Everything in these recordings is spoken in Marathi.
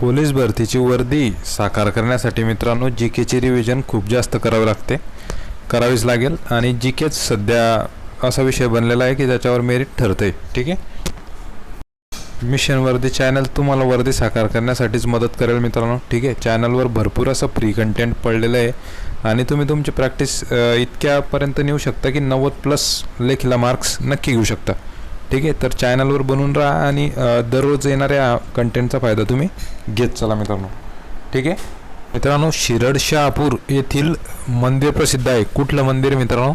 पोलीस भरतीची वर्दी साकार करण्यासाठी मित्रांनो जी केची रिव्हिजन खूप जास्त करावी लागते. करावीच लागेल आणि जी केच सध्या असा विषय बनलेला आहे की त्याच्यावर मेरिट ठरते ठीक आहे? मिशन वर्दी चॅनल तुम्हाला वर्दी साकार करण्यासाठीच मदत करेल मित्रांनो. ठीक आहे? चॅनलवर भरपूर असं फ्री कंटेंट पडलेलं आहे. आणि तुम्ही तुमची प्रॅक्टिस इतक्यापर्यंत नेऊ शकता की नव्वद प्लस लेखीला मार्क्स नक्की घेऊ शकता. ठीक आहे तर चॅनलवर बनून राहा आणि दररोज येणाऱ्या कंटेंटचा फायदा तुम्ही घेत चला मित्रांनो. ठीक आहे? मित्रांनो शिरड शहापूर येथील मंदिर प्रसिद्ध आहे. कुठलं मंदिर मित्रांनो?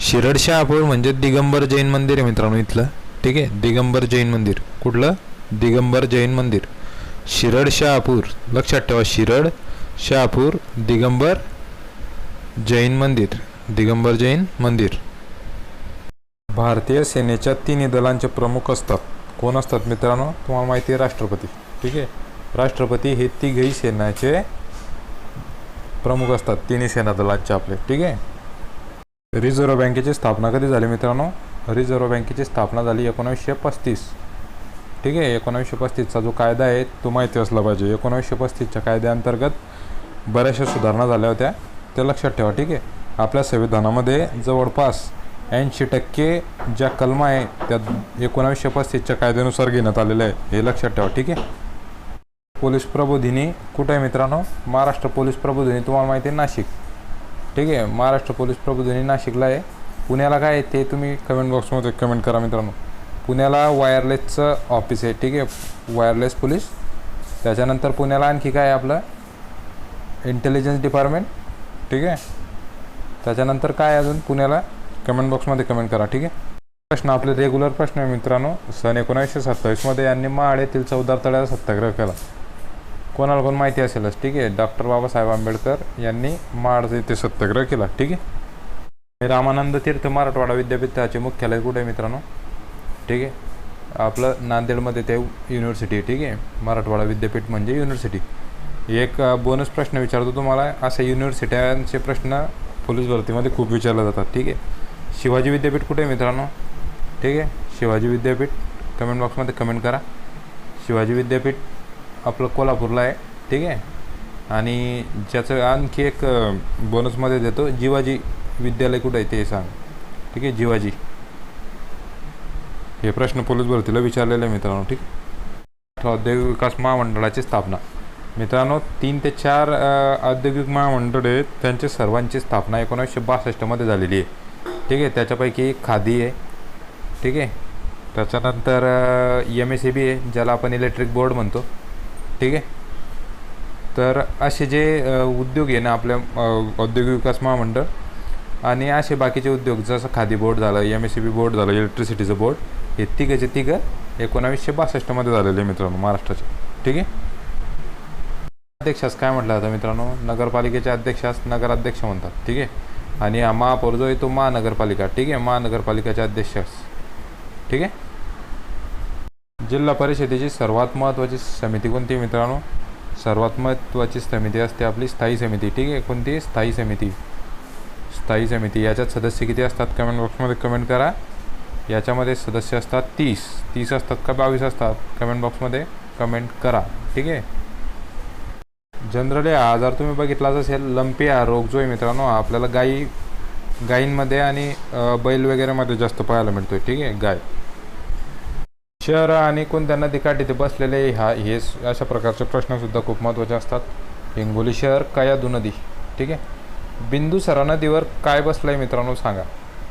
शिरड शहापूर म्हणजे दिगंबर जैन मंदिर आहे मित्रांनो इथलं. ठीक आहे? दिगंबर जैन मंदिर. कुठलं? दिगंबर जैन मंदिर. शिरड शहापूर लक्षात ठेवा शिरड शहापूर दिगंबर जैन मंदिर. दिगंबर जैन मंदिर. भारतीय सेनेच्या तिन्ही दलांचे प्रमुख असतात. कोण असतात मित्रांनो? तुम्हाला माहिती आहे राष्ट्रपती. ठीक आहे? राष्ट्रपती हे तिघही सेनाचे प्रमुख असतात. तिन्ही सेना दलांचे आपले. ठीक आहे? रिझर्व्ह बँकेची स्थापना कधी झाली मित्रांनो? रिझर्व्ह बँकेची स्थापना झाली एकोणावीसशे पस्तीस. ठीक आहे? एकोणावीसशे पस्तीसचा जो कायदा आहे तो माहिती असला पाहिजे. एकोणावीसशे पस्तीसच्या कायद्याअंतर्गत बऱ्याचशा सुधारणा झाल्या होत्या. ते लक्षात ठेवा. ठीक आहे? आपल्या संविधानामध्ये जवळपास ऐंशी टक्के ज्या कलमा आहे त्या एकोणावीसशे पस्तीसच्या कायद्यानुसार घेण्यात आलेल्या आहे हे लक्षात ठेवा ठीक आहे? पोलीस प्रबोधिनी कुठे आहे मित्रांनो? महाराष्ट्र पोलीस प्रबोधिनी तुम्हाला माहिती आहे नाशिक. ठीक आहे? महाराष्ट्र पोलीस प्रबोधिनी नाशिकला आहे. पुण्याला काय आहे ते तुम्ही कमेंट बॉक्समध्ये कमेंट करा मित्रांनो. पुण्याला वायरलेसचं ऑफिस आहे ठीक आहे? Wireless police. त्याच्यानंतर पुण्याला आणखी काय आहे आपलं? इंटेलिजन्स डिपार्टमेंट ठीक आहे? त्याच्यानंतर काय आहे अजून पुण्याला? कमेंट बॉक्समध्ये कमेंट करा ठीक आहे? प्रश्न आपले रेग्युलर प्रश्न आहे मित्रांनो. सन एकोणीसशे सत्तावीसमध्ये यांनी महाड येथील चौदार तळ्याचा सत्याग्रह केला. कोणाला कोण माहिती असेलच ठीक आहे? डॉक्टर बाबासाहेब आंबेडकर यांनी माळ येथे सत्याग्रह केला ठीक आहे? रामानंद तीर्थ मराठवाडा विद्यापीठाचे मुख्यालय कुठे आहे मित्रांनो? ठीक आहे? आपलं नांदेडमध्ये ते युनिव्हर्सिटी आहे ठीक आहे? मराठवाडा विद्यापीठ म्हणजे युनिव्हर्सिटी एक बोनस प्रश्न विचारतो तुम्हाला. अशा युनिव्हर्सिट्यांचे प्रश्न पोलीस भरतीमध्ये खूप विचारले जातात ठीक आहे? शिवाजी विद्यापीठ कुठे आहे मित्रांनो? ठीक आहे? शिवाजी विद्यापीठ. कमेंट बॉक्समध्ये कमेंट करा. शिवाजी विद्यापीठ आपलं कोल्हापूरला आहे. ठीक आहे? आणि ज्याचं आणखी एक बोनसमध्ये देतो. जिवाजी विद्यालय कुठं आहे ते सांग. ठीक आहे? जिवाजी. हे प्रश्न पोलीस भरतीला विचारलेले आहे मित्रांनो. ठीक औद्योगिक विकास महामंडळाची स्थापना. मित्रांनो तीन ते चार औद्योगिक महामंडळ आहेत. त्यांची सर्वांची स्थापना एकोणीसशे बासष्टमध्ये झालेली आहे. ठीक आहे त्याच्यापैकी खादी आहे. ठीक आहे त्याच्यानंतर एम एस सी बी आहे ज्याला आपण इलेक्ट्रिक बोर्ड म्हणतो. ठीक आहे तर असे जे उद्योग आहे ना आपल्या औद्योगिक विकास महामंडळ आणि असे बाकीचे उद्योग जसं खादी बोर्ड झालं M S C B board झालं इलेक्ट्रिसिटीचं बोर्ड हे तिघंचे तिघं एकोणावीसशे बासष्टमध्ये झालेले आहे मित्रांनो महाराष्ट्राचे. ठीक आहे? अध्यक्षास काय म्हटलं जातं मित्रांनो? नगरपालिकेचे अध्यक्षास नगराध्यक्ष म्हणतात. ठीक आहे? आणि हा महापौर जो आहे तो महानगरपालिका. ठीक आहे? महानगरपालिकाचे अध्यक्ष. ठीक आहे? जिल्हा परिषदेची सर्वात महत्त्वाची समिती कोणती मित्रांनो? सर्वात महत्त्वाची समिती असते आपली स्थायी समिती. ठीक आहे? कोणती? स्थायी समिती. स्थायी समिती. याच्यात सदस्य किती असतात? कमेंट बॉक्समध्ये कमेंट करा. याच्यामध्ये सदस्य असतात तीस. तीस असतात का बावीस असतात? कमेंट बॉक्समध्ये कमेंट करा. ठीक आहे? जनरली आजार तुम्ही बघितलाच असेल लंपी हा रोग जो आहे मित्रांनो आपल्याला गायी गायींमध्ये आणि बैल वगैरेमध्ये जास्त पाहायला मिळतो ठीक आहे? गाय. शहर आणि कोणत्या नदीकाठी ते बसलेले हा हे अशा प्रकारचे प्रश्नसुद्धा खूप महत्त्वाचे असतात. हिंगोली शहर कयादू नदी ठीक आहे? बिंदुसरा नदीवर काय बसलं आहे मित्रांनो सांगा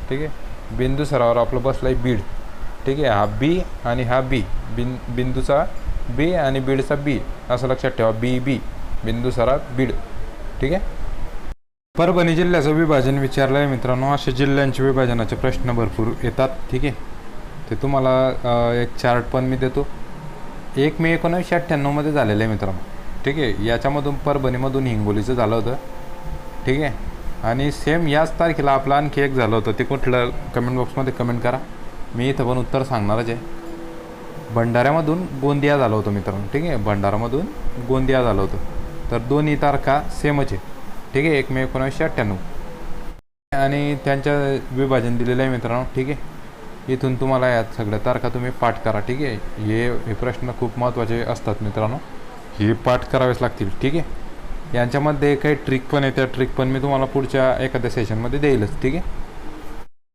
ठीक आहे? बिंदुसरावर आपलं बसलं आहे बीड ठीक आहे? हा बी आणि हा बी बिन बिंदूचा बी आणि बीडचा बी असं लक्षात ठेवा बी बी. बिंदुसरा बीड. ठीक आहे? परभणी जिल्ह्याचं विभाजन विचारलं आहे मित्रांनो. अशा जिल्ह्यांचे विभाजनाचे प्रश्न भरपूर येतात. ठीक आहे? ते तुम्हाला एक चार्ट पण मी देतो. एक मे एकोणीसशे अठ्ठ्याण्णवमध्ये झालेलं आहे मित्रांनो. ठीक आहे? याच्यामधून परभणीमधून हिंगोलीचं झालं होतं. ठीक आहे? आणि सेम याच तारखेला आपलं आणखी एक झालं होतं. ते कुठलं? कमेंट बॉक्समध्ये कमेंट करा. मी इथं पण उत्तर सांगणारच आहे. भंडाऱ्यामधून गोंदिया झालं होतं मित्रांनो. ठीक आहे? भंडारामधून गोंदिया झालं होतं. तर दोन्ही तारखा सेमच आहे ठीक आहे? एक मे एकोणीसशे अठ्ठ्याण्णव. आणि त्यांच्या विभाजन दिलेलं आहे मित्रांनो. ठीक आहे? इथून तुम्हाला यात सगळ्या तारखा तुम्ही पाठ करा. ठीक आहे? हे हे प्रश्न खूप महत्त्वाचे असतात मित्रांनो. हे पाठ करावेच लागतील. ठीक आहे? यांच्यामध्ये काही ट्रिक पण आहे. त्या ट्रिक पण मी तुम्हाला पुढच्या एखाद्या सेशनमध्ये देईलच. ठीक आहे?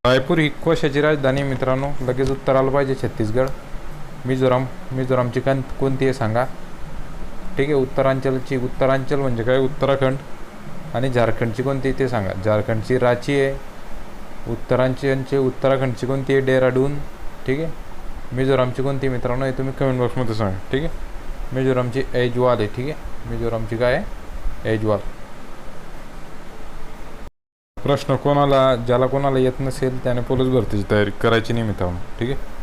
रायपूर ही कोशाची राजधानी मित्रांनो. लगेच उत्तर आलं पाहिजे छत्तीसगड. मिझोराम. मिझोरामची कण कोणती आहे सांगा. ठीक आहे उत्तरांचलची उत्तरांचल म्हणजे काय? उत्तराखंड. आणि झारखंडची कोणती आहे ते सांगा. झारखंडची रांची आहे. उत्तरांचलची उत्तराखंडची कोणती आहे? डेहराडून. ठीक आहे? मिझोरामची कोणती आहे मित्रांनो? हे तुम्ही कमेंट बॉक्समध्ये सांगा. ठीक आहे? मिझोरामची ऐजवाल आहे. ठीक आहे? मिझोरामची काय आहे? ऐजवाल प्रश्न कोणाला ज्याला कोणाला येत नसेल त्याने पोलीस भरतीची तयारी करायची नाही मित्रांनो. ठीक आहे?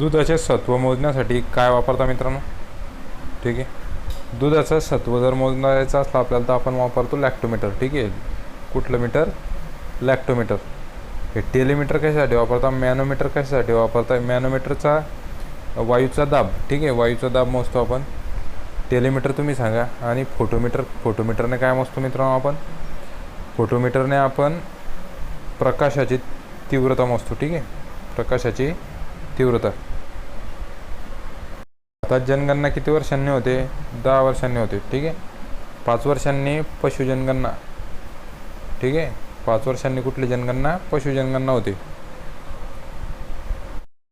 दुधाचे सत्व मोजण्यासाठी काय वापरता मित्रांनो? ठीक आहे. दुधाचं सत्व जर मोजण्याचं असलं आपल्याला तर आपण वापरतो लॅक्टोमीटर ठीक आहे. कुठलं मीटर लॅक्टोमीटर हे टेलिमीटर कशासाठी वापरता? मॅनोमीटर कशासाठी वापरता? मॅनोमीटरचा वायूचा दाब. ठीक आहे. वायूचा दाब मोजतो आपण. टेलिमीटर तुम्ही सांगा. आणि फोटोमीटर फोटोमीटरने काय मोजतो मित्रांनो आपण? फोटोमीटरने आपण प्रकाशाची तीव्रता मोजतो. ठीक आहे. प्रकाशाची तीव्रता. भारतात जनगणना किती वर्षांनी होते? दहा वर्षांनी होते ठीक आहे? पाच वर्षांनी पशुजनगणना ठीक आहे? पाच वर्षांनी कुठली जनगणना? पशुजनगणना होते.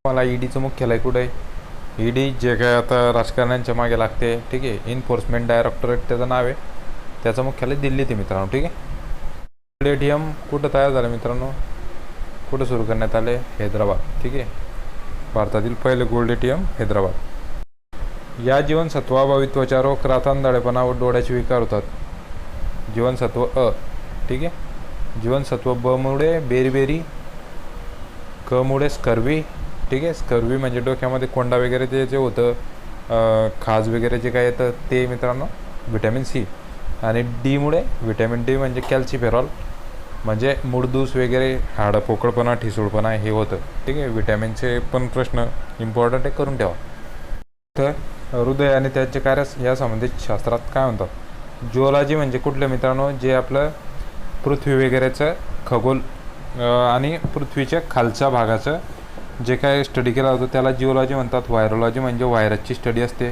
मला ईडीचं मुख्यालय कुठं आहे? ईडी जे काय आता राजकारण्यांच्या मागे लागते ठीक आहे? इन्फोर्समेंट डायरेक्टरेट त्याचं नाव आहे. त्याचं मुख्यालय दिल्लीत आहे मित्रांनो ठीक आहे? ए टी एम कुठं तयार झालं मित्रांनो? कुठं सुरू करण्यात आले हैदराबाद ठीक आहे? भारतातील पहिले gold A T M Hyderabad. या जीवनसत्वाभावी त्वचारोग रातांदळेपणा व डोळ्याचे विकार होतात. जीवनसत्व अ ठीक आहे? जीवनसत्व ब मुळे बेरीबेरी क मुळे स्कर्वी ठीक आहे? स्कर्वी म्हणजे डोक्यामध्ये कोंडा वगैरे ते जे होतं खाज वगैरे जे काय येतं ते मित्रांनो व्हिटॅमिन सी. आणि डीमुळे व्हिटॅमिन डी म्हणजे कॅल्सिफेरॉल म्हणजे मुडदूस वगैरे हाडं पोकळपणा ठिसूळपणा हे होतं. ठीक आहे? व्हिटॅमिनचे पण प्रश्न इम्पॉर्टंट आहे करून ठेवा. तर हृदय आणि त्याचे कार्य या संबंधित शास्त्रात काय म्हणतात जिओलॉजी म्हणजे कुठलं मित्रांनो? जे आपलं पृथ्वी वगैरेचं खगोल आणि पृथ्वीच्या खालच्या भागाचं जे काय स्टडी केला जातो त्याला जिओलॉजी म्हणतात. व्हायरोलॉजी म्हणजे व्हायरसची स्टडी असते.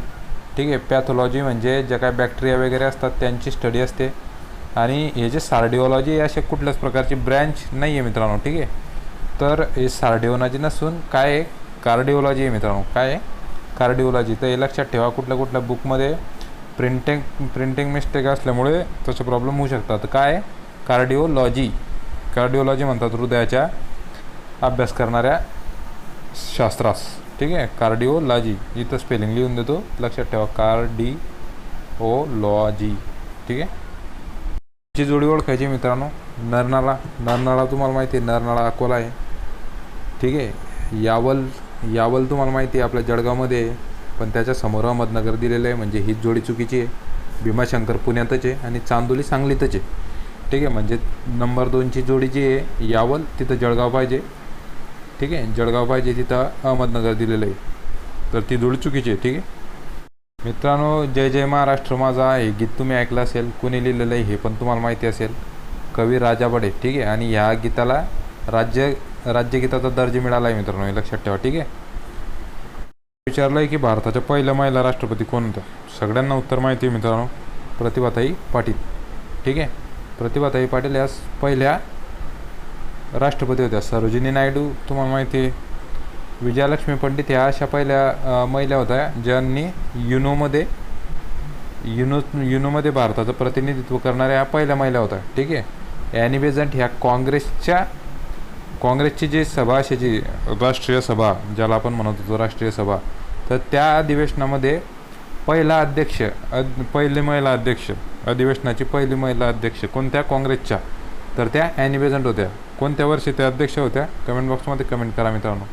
ठीक आहे? पॅथॉलॉजी म्हणजे जे काय बॅक्टेरिया वगैरे असतात त्यांची स्टडी असते. आणि हे जे सार्डिओलॉजी असे कुठल्याच प्रकारची ब्रँच नाही आहे मित्रांनो. ठीक आहे? तर हे सार्डिओलॉजी नसून काय आहे? कार्डिओलॉजी आहे मित्रांनो. काय आहे? कार्डिओलॉजी. तर हे लक्षात ठेवा कुठल्या कुठल्या बुकमध्ये प्रिंटिंग प्रिंटिंग मिस्टेक असल्यामुळे तसे प्रॉब्लेम होऊ शकतात. काय? कार्डिओलॉजी. कार्डिओलॉजी म्हणतात हृदयाच्या अभ्यास करणाऱ्या शास्त्रास. ठीक आहे? कार्डिओलॉजी. इथं स्पेलिंग लिहून देतो. लक्षात ठेवा कार्डी ओ लॉजी ठीक आहे? जी जोडी ओळखायची मित्रांनो. नरनाळा. नरनाळा तुम्हाला माहिती आहे नरनाळा अकोला आहे. ठीक आहे? यावल यावल तुम्हाला माहिती आहे आपल्या जळगावमध्ये आहे. पण त्याच्यासमोर अहमदनगर दिलेलं आहे म्हणजे हीच जोडी चुकीची आहे. भीमाशंकर पुण्यातच आहे आणि चांदोली सांगलीतच आहे. ठीक आहे म्हणजे नंबर दोनची जोडी जी आहे यावल तिथं जळगाव पाहिजे. ठीक आहे जळगाव पाहिजे तिथं अहमदनगर दिलेलं आहे. तर ती जोडी चुकीची आहे ठीक आहे. मित्रांनो जय जय महाराष्ट्र माझा हे गीत तुम्ही ऐकलं असेल कुणी लिहिलेलं आहे हे पण तुम्हाला माहिती असेल. कवी राजाबडे ठीक आहे. आणि ह्या गीताला राज्य राज्यगीताचा दर्जा मिळाला आहे मित्रांनो हे लक्षात ठेवा ठीक आहे? विचारलं आहे की भारताच्या पहिल्या महिला राष्ट्रपती कोण होत्या? सगळ्यांना उत्तर माहिती आहे मित्रांनो प्रतिभाताई पाटील ठीक आहे? प्रतिभाताई पाटील या पहिल्या राष्ट्रपती होत्या. सरोजिनी नायडू तुम्हाला माहिती आहे विजयालक्ष्मी पंडित ह्या अशा पहिल्या महिला होत्या ज्यांनी युनोमध्ये युनो युनोमध्ये भारताचं प्रतिनिधित्व करणाऱ्या ह्या पहिल्या महिला होत्या ठीक आहे? ॲनी बेझंट ह्या काँग्रेसच्या काँग्रेसची जी सभा असायची राष्ट्रीय सभा ज्याला आपण म्हणत होतो राष्ट्रीय सभा तर त्या अधिवेशनामध्ये पहिला अध्यक्ष अद पहिली महिला अध्यक्ष अधिवेशनाची पहिली महिला अध्यक्ष कोणत्या काँग्रेसच्या? तर त्या ॲनिबेझंट होत्या. कोणत्या वर्षी त्या अध्यक्ष होत्या? कमेंट बॉक्समध्ये कमेंट करा मित्रांनो.